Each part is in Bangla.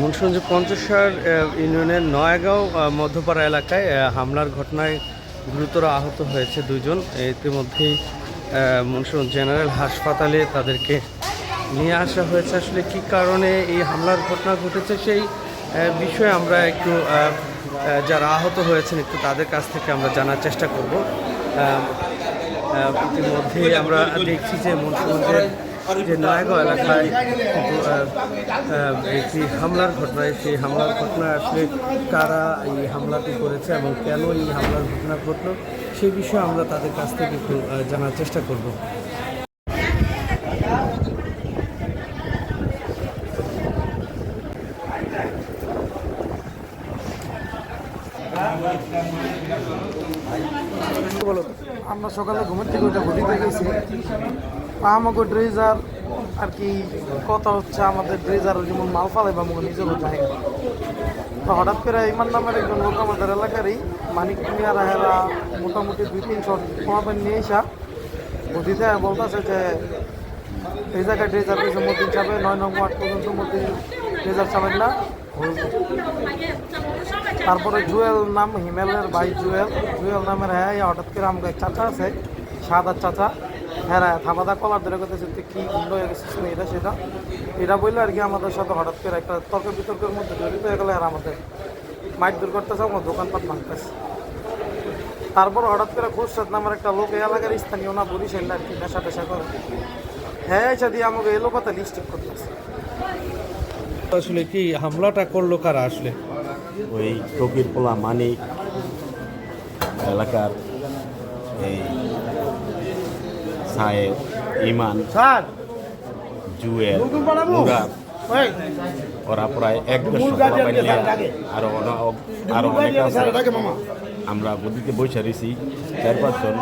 মুন্সিগঞ্জ পঞ্চসার ইউনিয়নের নয়াগাঁও মধ্যপাড়া এলাকায় হামলার ঘটনায় গুরুতর আহত হয়েছে দুজন। ইতিমধ্যেই মুন্সিগঞ্জ জেনারেল হাসপাতালে তাদেরকে নিয়ে আসা হয়েছে। আসলে কি কারণে এই হামলার ঘটনা ঘটেছে সেই বিষয়ে আমরা একটু যারা আহত হয়েছেন একটু তাদের কাছ থেকে আমরা জানার চেষ্টা করব। ইতিমধ্যেই আমরা দেখছি যে মুন্সিগঞ্জের যে নয়াগাঁও এলাকায় একটি হামলার ঘটনায়, সেই হামলার ঘটনা আসলে কারা এই হামলাটি করেছে এবং কেন এই হামলার ঘটনা ঘটলো সেই বিষয়ে আমরা তাদের কাছ থেকে জানার চেষ্টা করব। আমরা সকালে ঘুমের থেকে ওইটা ঘটিতে গেছি। আমাকে ড্রেজার আর কি কথা হচ্ছে, আমাদের ড্রেজার যেমন মাল ফালাই বা আমাকে নিজেরও জায়গা তো হঠাৎ করে ইমান নামের একজন লোক আমাদের এলাকারই, মানিক মিয়া রাহেরা মোটামুটি দুই তিনশো পোয়াবেন নিয়ে এসা গদিতে বলতেছে যে, এই জায়গায় ড্রেজার পেয়েছে মতিন চাবে নয় নম্বর আট পর্যন্ত মতিন ড্রেজার চাবেন না। তারপরে জুয়েল নাম হিমেলের ভাই জুয়েল। জুয়েল নামের হ্যাঁ হঠাৎ করে আমাকে চাচা আছে সাদার চাচা। হ্যাঁ হ্যাঁ থামাদা কলার ধরে কথা তুই কি গুন্ড হয়ে গেছিস না এটা সেটা। এটা বললে আর কি আমাদের সাথে হঠাৎ করে একটা তর্ক বিতর্কের মধ্যে জড়িত হয়ে গেলে আর আমাদের। মাইক দূর করতেছে আমার দোকানপাট ভাঙতেছে। তারপর হঠাৎ করে খুরশাদ নামের একটা লোক এলাকার স্থানীয় না বরিশাল আর কি নেশা টেশা করে। হ্যাঁ এসে দিয়ে আমাকে এলো কথা লিস্টিক করতেছে। আসলে কি হামলাটা করল কারা আসলে? ওই টকির পোলা মানিক এলাকার এই সাহেব ইমান স্যার। জুয়েল মুরাদ ওরা প্রায় এক আরও অন- আরও অনেক আছে। আমরা গদিতে বসে রয়েছি চার পাঁচজন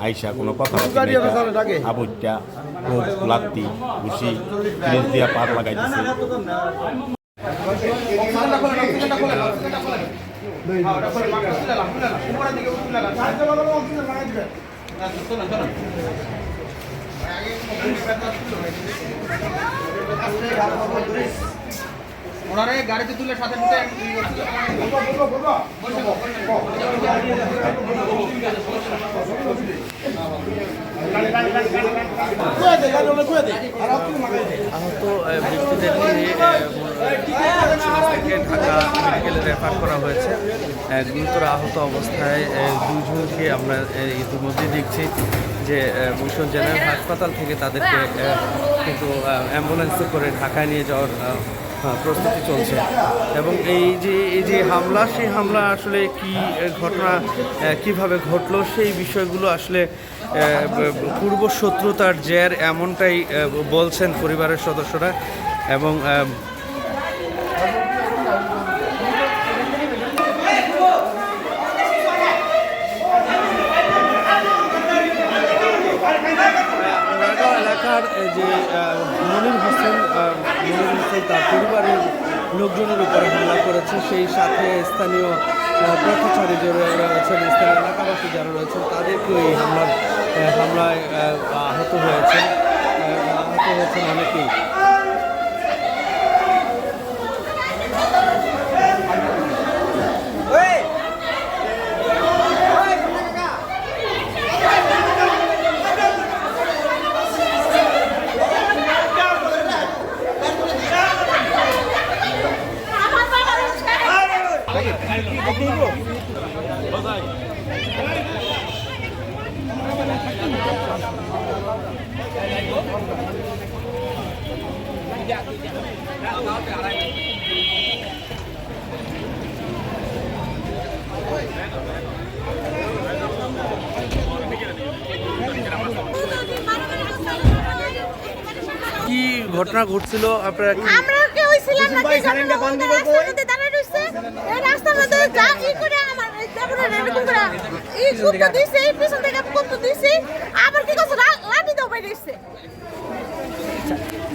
আইসা কোনো কথা আবুজটা খুব লাত্তি ঘুষি ফ্রিজ দিয়া পাত লাগাই দিছে Gracias. ওনারে গাড়িতে তুলে সাথে রেফার করা হয়েছে গুরুতর আহত অবস্থায় দুজনকে আমরা ইতিমধ্যে দেখছি যে মুন্সিগঞ্জ জেনারেল হাসপাতাল থেকে তাদেরকে কিন্তু অ্যাম্বুলেন্সে করে ঢাকায় নিয়ে যাওয়ার প্রস্তুতি চলছে। এবং এই যে এই যে হামলা, সেই হামলা আসলে কি ঘটনা কীভাবে ঘটলো, সেই বিষয়গুলো আসলে পূর্ব শত্রুতার জের এমনটাই বলছেন পরিবারের সদস্যরা। এবং এলাকার যে মনির হোসেন আহ, তার পরিবারের লোকজনের উপরে হামলা করেছে। সেই সাথে স্থানীয় পথচারী যারা রয়েছেন স্থানীয় এলাকাবাসী যারা রয়েছেন তাদেরকেও এই হামলার হামলায় আহত হয়েছেন। আহত হয়েছেন অনেকেই। কি ঘটনা ঘটছিল? আপনারা কি আমরা কেউ ছিলাম না কি জানি না কোন রাস্তার দাঁড়ায় রইছে এই রাস্তার মধ্যে যা ই করে আমার তারপরে এরকম করে ই কুত্তা দিছে এই পিছন থেকে কুত্তা দিছে আবার কি করছে লা- লাঠি দাও বাইরে দিছে আমি কারা করছে কারা কারা কারা কারা করছে আগে পিটানো দরকার আমি লোকের কুত্তাগুলো রে আপা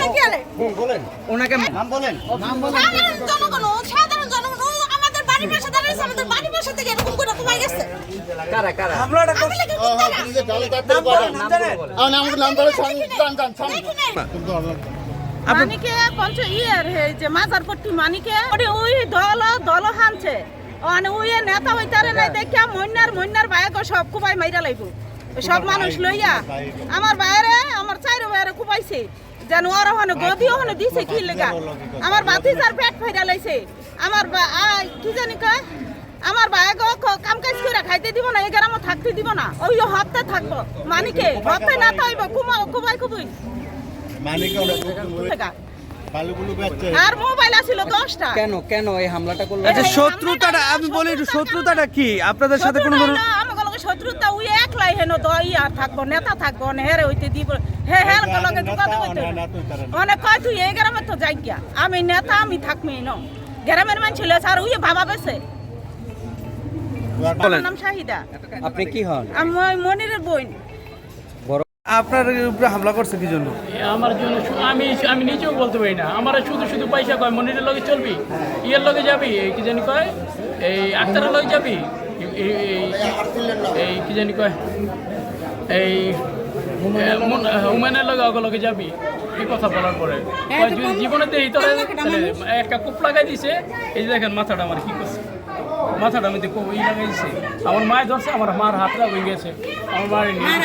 নাকি আলে? ওনাকে নাম বলেন। সাধারণ জনগণ ও সাধারণ জনগণ আমাদের বাড়ির পাশে দাঁড়িয়েছে আমাদের বাড়ির পাশে থেকে এরকম করে কমাই গেছে। কারা কারা? আমি লাগে কুত্তারা। দেখি নাই। মানিকে পঞ্চ ইয়ার হে যে মাজার পট্টি মানিকে ওই দল দল হানছে। মানে ওই নেতা হইতারে নাই দেখিয়া মন্নার মন্নার বাইক সব কুবাই মাইরা লাইব। সব মানুষ লইয়া। আমার বাইরে আমার চাইর বাইরে কুবাইছে যেন ওর ওখানে দিছে কি লেগা? আমার বাতিজার পেট ফাইরা লাইছে। আমার কি জানি কয়? আমার বাইক কাম কাজ করে খাইতে দিব না এই গ্রামে থাকতে দিব না। ওই হপ্তাহ থাকব। মানিকে? হপ্তাহ না থাকব কুমা কুবাই টাকা আর মোবাইল আছিল দশটা। কেন কেন এই হামলাটা করল? আচ্ছা শত্রুতাটা আমি বলি শত্রুতাটা কি? আপনাদের সাথে কোনো ধরনের শত্রুতা উই একলাই হেন দই আর থাকব নেতা থাকব হেরে হইতে দিব। হে হের লগে যোগাযোগ হইতে অনেক কয় তুই এই গ্রামে তো যাই গিয়া। আমি নেতা আমি থাকমি ন গ্রামের মানুষ ছিল আর উই ভাবা বেছে। বলেন। নাম শাহিদা। আপনি কি হন? আমি মনিরের বোন। আপনার উপরে হামলা করছে কি জন্য? আমার জন্য আমি আমি নিজেও বলতে পারি না। আমার শুধু শুধু পয়সা কয় মনিরের লগে চলবি? ইয়ের লগে যাবি? এই কি জানি কয় এই আক্তারের লগে যাবি? এই- এই- এই- এই কি জানি কয় এই উমেনের লগে অগ লগে যাবি? এই কথা বলার পরে। কয় যদি জীবনে দেই তোরে একটা কোপ লাগাই দিছে। এই যে দেখেন মাথাটা আমার কি করছে। মাথাটা আমি দেখো ই লাগাই দিছে আমার মায়ের ধরছে আমার মার হাতটা ভেঙে গেছে। আমার মায়ের নিয়ে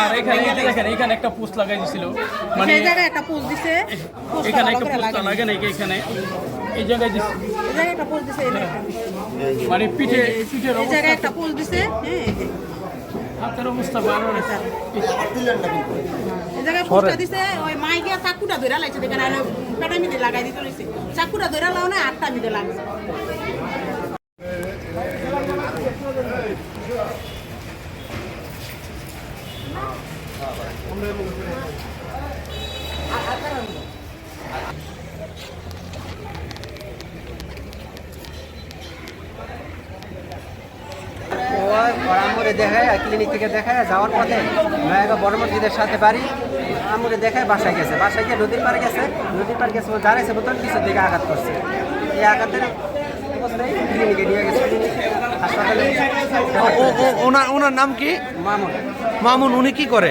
আর এখানে এই দেখেন এখানে একটা পোস্ট লাগাই দিছিল। মানে একটা পোজ দিছে। এখানে একটা পোস্ট লাগে নাকি এখানে? এই জায়গায় দিছে। এই জায়গায় একটা পোজ দিছে মানে পিঠে পিঠের এই জায়গায় একটা পোজ দিছে হ্যাঁ হাতের অবস্থা ভালো না। এই জায়গায় পোস্টটা দিছে ওই মাই গিয়া চাকুটা ধরে লাইছে দেখেন আর পেটা মিদে লাগাই দিতে লইছে। চাকুটা ধরে লাও না আটটা মিদে লাগছে আমরে দেখায় ক্লিনিক থেকে দেখায় যাওয়ার পথে মায়ের বড় মসজিদের সাথে বাড়ি আমরে দেখায় বাসায় গেছে। বাসায় গিয়ে নদীর পাড়ে গেছে নদীর পাড়ে গেছে জানাইছে বোতল পিছের দিকে আঘাত করছে। এই আঘাতের ক্লিনিকে নিয়ে গেছে। হাসপাতালে ও- ও- ওনার ওনার নাম কি? মামুন। মামুন উনি কি করে?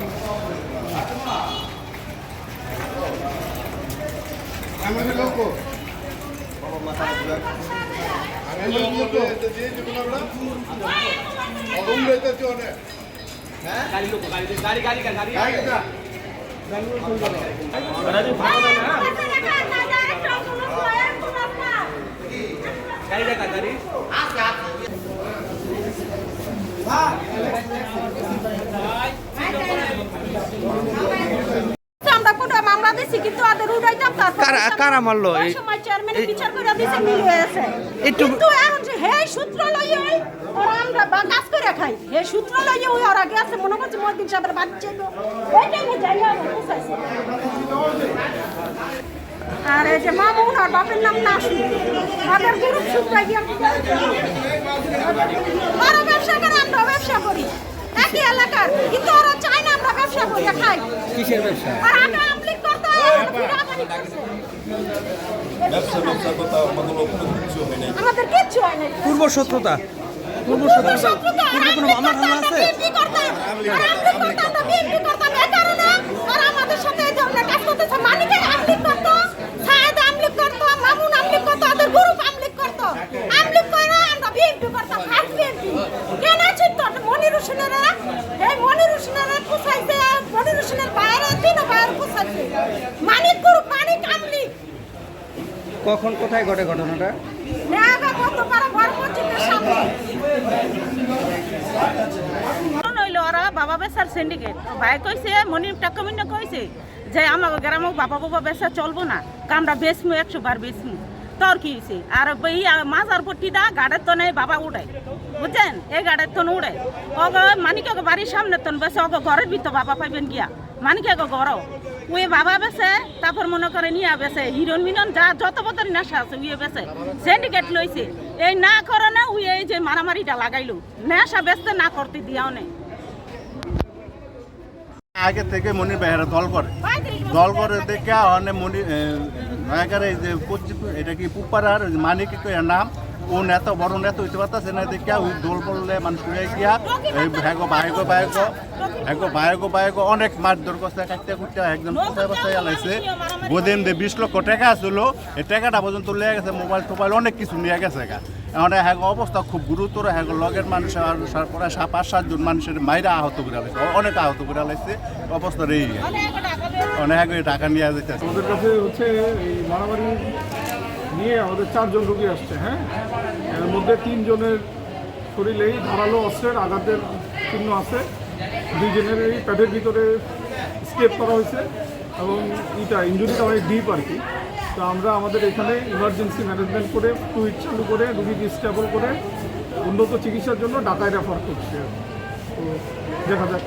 Angin loko. Bawa mata bulan. Angin loko. Jadi juga nabla. Agum lete tione. Kali loko, kali loko, kali kali kan, kali. Kali kan. Berarti bangun mana? Kali dekat tadi. Asap. Ah. দিছি কিন্তু ওদের উড়াইতাম তারপর কারা কারা মারলো? এই সময় চেয়ারম্যান বিচার করে দিছে মিল হয়েছে। একটু- কিন্তু এখন যে হে সূত্র লইয়ে ওই ওরা আমরা বা করে খাই। হে সূত্র লইয়ে ওই ওরা গেছে মনে করছে মদিন সাহেবের বাড়ি ছিল ওই টাইমে যাই আমরা বুঝাইছি। আর এই যে মামুন আর বাপের নাম গ্রুপ গিয়ে ওরা ব্যবসা করে আমরা ব্যবসা করি। একই এলাকার। কিন্তু ওরা চায় না আমরা ব্যবসা করি খাই। কিসের ব্যবসা? আর আগে আমলিক আমাদের কিচ্ছু হয় পূর্ব শত্রুতা। পূর্ব শত্রুতা। পূর্ব কোনো মামলা টামলা আছে? মানিক গ্রুপ মানিক আমলিক কখন কোথায়? ঘটে ঘটনাটা? ঘর মসজিদের সামনে। ওরা বাবা বেসার সিন্ডিকেট ভাই কইছে মনির টাকা কইছে যে আমার গ্রামে বাবা বাবা বেসা চলবো না কামরা বেসমু একশো বার বেসমু তোর কি হয়েছে আর এই মাজার পট্টিটা গাড়ের তনে বাবা উড়ায়। বুঝছেন? এই গাড়ের তন উড়ে অগ মানিক বাড়ির সামনে তন বেছে অগ ঘরের ভিতর বাবা পাইবেন গিয়া। মানিক ঘর ওই বাবা বেছে, তারপর মনে করে নিয়ে বেছে। হিরোন মিনন যা, যত বছর নেশা আছে, উয়ে বেছে। সিন্ডিকেট লইছে। এই না করে না উই এই যে মারামারিটা লাগাইলো। নেশা বেচতে না করতে দিয়াও নেই। আগে থেকে মনির বেহারা দল করে। দল করে দেখে অনেক মনি নয়াগারে এই এটা কি পুপারার? মানিক এর নাম। ও নেতা বড় নেতা হইতে পারতেছে না দেখে ওই দোল পড়লে মানুষ উড়ে গিয়া এই হ্যাগো বায়গো বায়গো হ্যাগো বায়গো বায়গো অনেক মারধর করছে কাটতে কুটতে একদম কোথায় কোথায় আলাইছে। গোদিন দিয়ে বিশ লক্ষ টাকা আসলো এই টাকাটা পর্যন্ত লিয়ে গেছে মোবাইল টোবাইল অনেক কিছু নিয়ে গেছে গা। এখন হ্যাঁ অবস্থা খুব গুরুতর হ্যাঁ লগের মানুষ আর পাঁচ সাতজন মানুষের মাইরা আহত করে আলাইছে অনেক আহত করে আলাইছে অবস্থা রেই অনেক টাকা নিয়ে যেতেছে আমাদের কাছে হচ্ছে এই মারামারি নিয়ে আমাদের চারজন রোগী আসছে হ্যাঁ? এর মধ্যে তিনজনের শরীরেই ধারালো অস্ত্রের আঘাতের চিহ্ন আছে। দুইজনের এই প্যাটের ভিতরে স্টেপ করা হয়েছে এবং এটা ইঞ্জুরিটা অনেক ডিপ আর কি। তো আমরা আমাদের এখানে ইমার্জেন্সি ম্যানেজমেন্ট করে টুইট চালু করে রুগীকে স্টেবল করে, উন্নত চিকিৎসার জন্য ঢাকায় রেফার করছি। তো দেখা যাক।